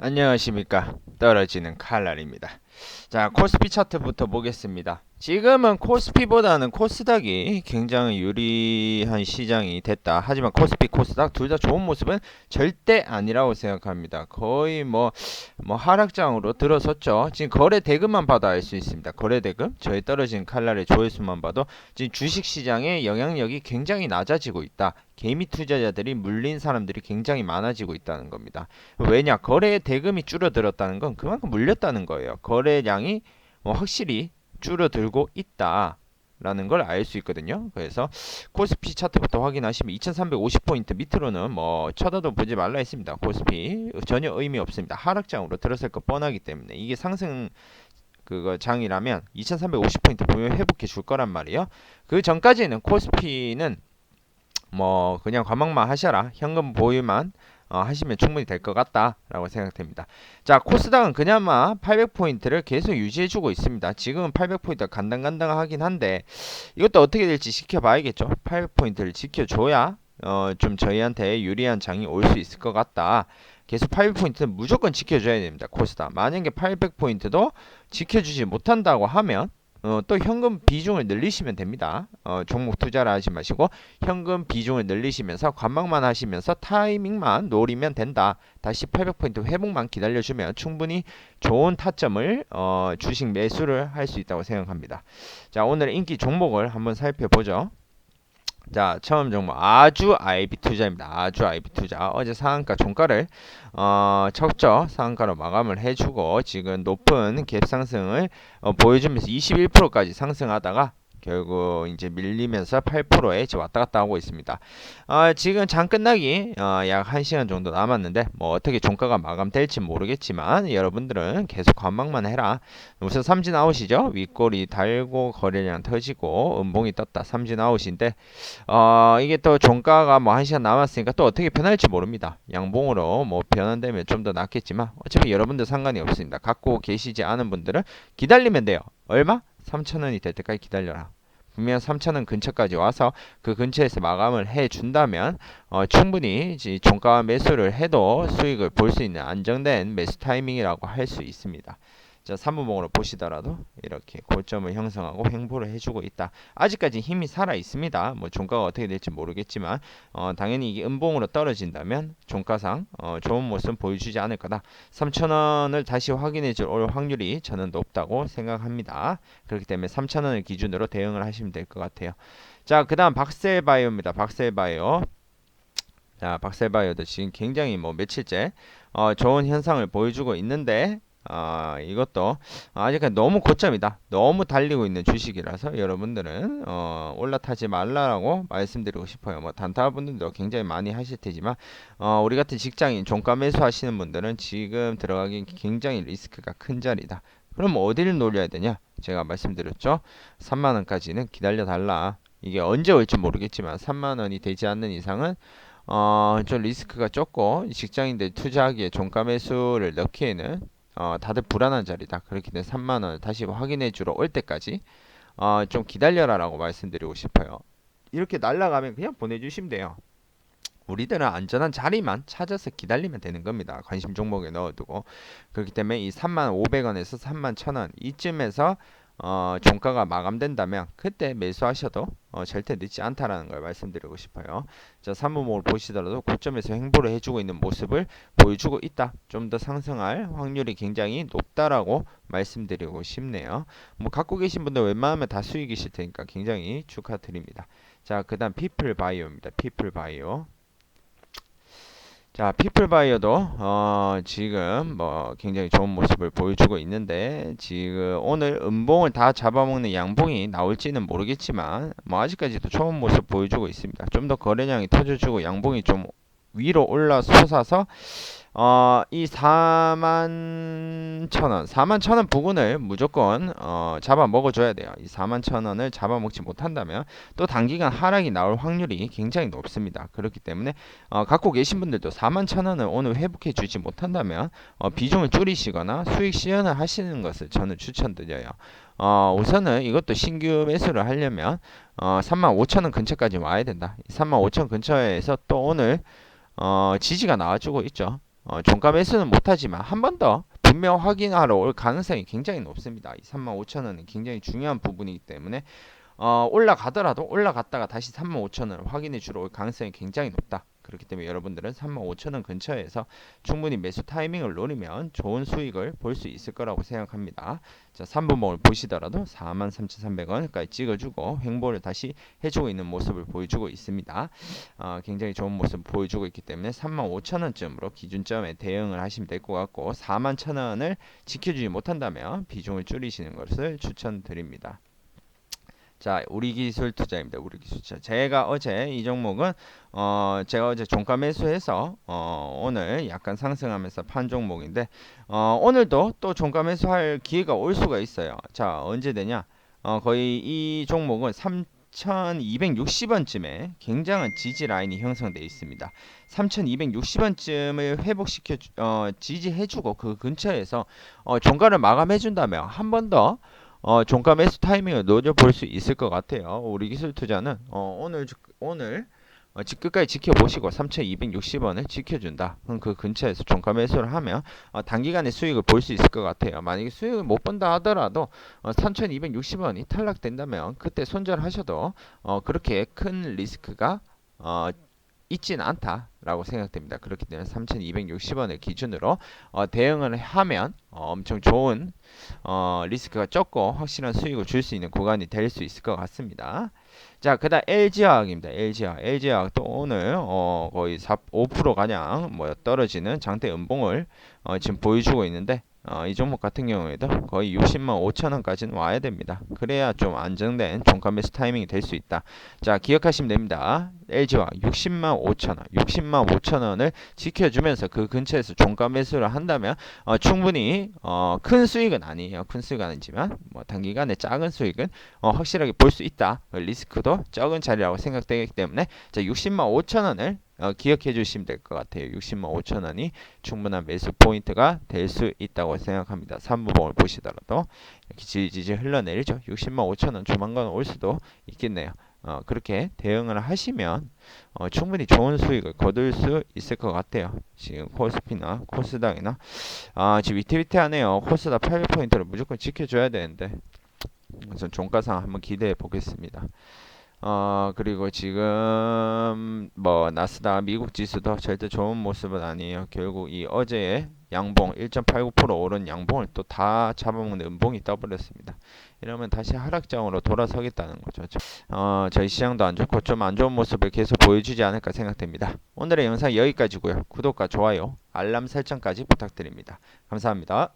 안녕하십니까. 떨어지는 칼날입니다. 자 코스피 차트부터 보겠습니다 지금은 코스피보다는 코스닥이 굉장히 유리한 시장이 됐다 하지만 코스피 코스닥 둘 다 좋은 모습은 절대 아니라고 생각합니다 거의 뭐, 뭐 하락장으로 들어섰죠 지금 거래 대금만 봐도 알 수 있습니다 거래 대금 저희 떨어진 칼날의 조회수만 봐도 지금 주식 시장의 영향력이 굉장히 낮아지고 있다 개미 투자자들이 물린 사람들이 굉장히 많아지고 있다는 겁니다. 왜냐? 거래 대금이 줄어들었다는 건 그만큼 물렸다는 거예요. 거래량이 뭐 확실히 줄어들고 있다. 라는 걸 알 수 있거든요. 그래서 코스피 차트부터 확인하시면 2350포인트 밑으로는 뭐 쳐다도 보지 말라 했습니다. 코스피 전혀 의미 없습니다. 하락장으로 들어설 거 뻔하기 때문에 이게 상승 그거 장이라면 2350포인트 보면 회복해 줄 거란 말이에요. 그 전까지는 코스피는 뭐 그냥 관망만 하셔라 현금 보유만 어, 하시면 충분히 될 것 같다라고 생각됩니다. 자 코스닥은 그나마 800포인트를 계속 유지해주고 있습니다. 지금은 800포인트 간당간당하긴 한데 이것도 어떻게 될지 지켜봐야겠죠. 800포인트를 지켜줘야 어, 좀 저희한테 유리한 장이 올 수 있을 것 같다. 계속 800포인트는 무조건 지켜줘야 됩니다. 코스닥 만약에 800포인트도 지켜주지 못한다고 하면 어, 또 현금 비중을 늘리시면 됩니다. 어, 종목 투자를 하지 마시고 현금 비중을 늘리시면서 관망만 하시면서 타이밍만 노리면 된다. 다시 800포인트 회복만 기다려주면 충분히 좋은 타점을 어, 주식 매수를 할 수 있다고 생각합니다. 자 오늘 인기 종목을 한번 살펴보죠. 자, 처음 종목 아주 IB 투자입니다. 아주 IB 투자. 어제 상한가 종가를 어, 척저 상한가로 마감을 해 주고 지금 높은 갭 상승을 어, 보여주면서 21%까지 상승하다가 결국 이제 밀리면서 8%에 지금 왔다 갔다 하고 있습니다. 어, 지금 장 끝나기 어, 약 1시간 정도 남았는데 뭐 어떻게 종가가 마감될지 모르겠지만 여러분들은 계속 관망만 해라. 우선 삼진 아웃이죠. 윗골이 달고 거래량 터지고 음봉이 떴다. 삼진 아웃인데 어, 이게 또 종가가 뭐 1시간 남았으니까 또 어떻게 변할지 모릅니다. 양봉으로 뭐 변환되면 좀 더 낫겠지만 어차피 여러분들 상관이 없습니다. 갖고 계시지 않은 분들은 기다리면 돼요. 얼마? 3,000원이 될 때까지 기다려라. 분명 3,000원 근처까지 와서 그 근처에서 마감을 해 준다면 어, 충분히 종가 매수를 해도 수익을 볼 수 있는 안정된 매수 타이밍이라고 할 수 있습니다. 자, 3분봉으로 보시더라도 이렇게 고점을 형성하고 횡보를 해주고 있다. 아직까지 힘이 살아 있습니다. 뭐 종가가 어떻게 될지 모르겠지만 어, 당연히 이게 음봉으로 떨어진다면 종가상 어, 좋은 모습 보여주지 않을 거다. 3,000원을 다시 확인해 줄 확률이 저는 높다고 생각합니다. 그렇기 때문에 3,000원을 기준으로 대응을 하시면 될 것 같아요. 자, 그 다음 박셀바이오입니다. 박셀바이오. 자, 박셀바이오도 지금 굉장히 뭐 며칠째 어, 좋은 현상을 보여주고 있는데 아, 이것도 아직까지 너무 고점이다. 너무 달리고 있는 주식이라서 여러분들은 어, 올라타지 말라라고 말씀드리고 싶어요. 뭐 단타분들도 굉장히 많이 하실 테지만 어, 우리 같은 직장인 종가 매수하시는 분들은 지금 들어가기 굉장히 리스크가 큰 자리다. 그럼 어디를 노려야 되냐? 제가 말씀드렸죠. 3만 원까지는 기다려 달라. 이게 언제 올지 모르겠지만 3만 원이 되지 않는 이상은 어, 좀 리스크가 적고 직장인들 투자하기에 종가 매수를 넣기에는 어, 다들 불안한 자리다. 그렇기 때문에 3만 원을 다시 확인해 주러 올 때까지 어, 좀 기다려라라고 말씀드리고 싶어요. 이렇게 날라가면 그냥 보내주시면 돼요. 우리들은 안전한 자리만 찾아서 기다리면 되는 겁니다. 관심 종목에 넣어두고 그렇기 때문에 이 3만 500원에서 3만 1000원 이쯤에서 어, 종가가 마감된다면 그때 매수하셔도 어, 절대 늦지 않다라는 걸 말씀드리고 싶어요. 자, 3분목을 보시더라도 고점에서 행보를 해주고 있는 모습을 보여주고 있다. 좀 더 상승할 확률이 굉장히 높다라고 말씀드리고 싶네요. 뭐 갖고 계신 분들 웬만하면 다 수익이실 테니까 굉장히 축하드립니다. 자, 그다음 피플 바이오입니다. 피플 바이오. 자, 피플 바이어도 어, 지금 뭐 굉장히 좋은 모습을 보여주고 있는데 지금 오늘 음봉을 다 잡아먹는 양봉이 나올지는 모르겠지만 뭐 아직까지도 좋은 모습 보여주고 있습니다. 좀 더 거래량이 터져주고 양봉이 좀 위로 올라 솟아서 어, 이 4만 천원, 4만 천원 부근을 무조건 어, 잡아 먹어줘야 돼요. 이 4만 천원을 잡아 먹지 못한다면 또 단기간 하락이 나올 확률이 굉장히 높습니다. 그렇기 때문에 어, 갖고 계신 분들도 4만 천원을 오늘 회복해 주지 못한다면 어, 비중을 줄이시거나 수익 시연을 하시는 것을 저는 추천드려요. 어, 우선은 이것도 신규 매수를 하려면 어, 3만 5천원 근처까지 와야 된다. 3만 5천 근처에서 또 오늘 어, 지지가 나와주고 있죠. 어, 종가 매수는 못하지만 한 번 더 분명 확인하러 올 가능성이 굉장히 높습니다. 이 35,000원은 굉장히 중요한 부분이기 때문에 어, 올라가더라도 올라갔다가 다시 35,000원을 확인해 주러 올 가능성이 굉장히 높다. 그렇기 때문에 여러분들은 35,000원 근처에서 충분히 매수 타이밍을 노리면 좋은 수익을 볼 수 있을 거라고 생각합니다. 자, 3분봉을 보시더라도 43,300원까지 찍어주고 횡보를 다시 해주고 있는 모습을 보여주고 있습니다. 어, 굉장히 좋은 모습 보여주고 있기 때문에 35,000원쯤으로 기준점에 대응을 하시면 될 것 같고 41,000원을 지켜주지 못한다면 비중을 줄이시는 것을 추천드립니다. 자, 우리 기술 투자입니다. 우리 기술 투자. 제가 어제 이 종목은 어, 제가 어제 종가 매수해서 어, 오늘 약간 상승하면서 판 종목인데 어, 오늘도 또 종가 매수할 기회가 올 수가 있어요. 자, 언제 되냐? 어, 거의 이 종목은 3,260원쯤에 굉장한 지지 라인이 형성되어 있습니다. 3,260원쯤을 회복시켜 주- 어, 지지해주고 그 근처에서 어, 종가를 마감해준다면 한 번 더 어, 종가 매수 타이밍을 노려볼 수 있을 것 같아요. 우리 기술 투자는 어, 오늘 주- 오늘 어, 지- 끝까지 지켜보시고 3,260원을 지켜준다. 그럼 그 근처에서 종가 매수를 하면 어, 단기간에 수익을 볼 수 있을 것 같아요. 만약에 수익을 못 본다 하더라도 어, 3,260원이 탈락된다면 그때 손절하셔도 어, 그렇게 큰 리스크가 어, 있진 않다라고 생각됩니다. 그렇기 때문에 3,260원을 기준으로 어, 대응을 하면 어, 엄청 좋은 어, 리스크가 적고 확실한 수익을 줄 수 있는 구간이 될 수 있을 것 같습니다. 자, 그다음 LG화학입니다. LG화학. LG화학도 오늘 어, 거의 4, 5% 가량 뭐 떨어지는 장대 음봉을 어, 지금 보여주고 있는데 어, 이 종목 같은 경우에도 거의 60만 5천 원까지는 와야 됩니다. 그래야 좀 안정된 종가 매수 타이밍이 될 수 있다. 자, 기억하시면 됩니다. LG화 60만 5천 원, 60만 5천 원을 지켜주면서 그 근처에서 종가 매수를 한다면 어, 충분히 어, 큰 수익은 아니에요. 큰 수익은 아니지만 뭐 단기간에 작은 수익은 어, 확실하게 볼 수 있다. 그 리스크도 적은 자리라고 생각되기 때문에 자 60만 5천 원을 어, 기억해 주시면 될 것 같아요. 60만 5천 원이 충분한 매수 포인트가 될 수 있다고 생각합니다. 3부봉을 보시더라도 이렇게 지지지 흘러내리죠. 60만 5천 원 조만간 올 수도 있겠네요. 어, 그렇게 대응을 하시면 어, 충분히 좋은 수익을 거둘 수 있을 것 같아요. 지금 코스피나 코스닥이나 아, 지금 위태위태하네요. 코스닥 800포인트를 무조건 지켜줘야 되는데 우선 종가상 한번 기대해 보겠습니다. 어, 그리고 지금 뭐 나스닥 미국 지수도 절대 좋은 모습은 아니에요. 결국 이 어제의 양봉 1.89% 오른 양봉을 또 다 잡아먹는 음봉이 떠버렸습니다. 이러면 다시 하락장으로 돌아서겠다는 거죠. 어, 저희 시장도 안 좋고 좀 안 좋은 모습을 계속 보여주지 않을까 생각됩니다. 오늘의 영상 여기까지고요. 구독과 좋아요, 알람 설정까지 부탁드립니다. 감사합니다.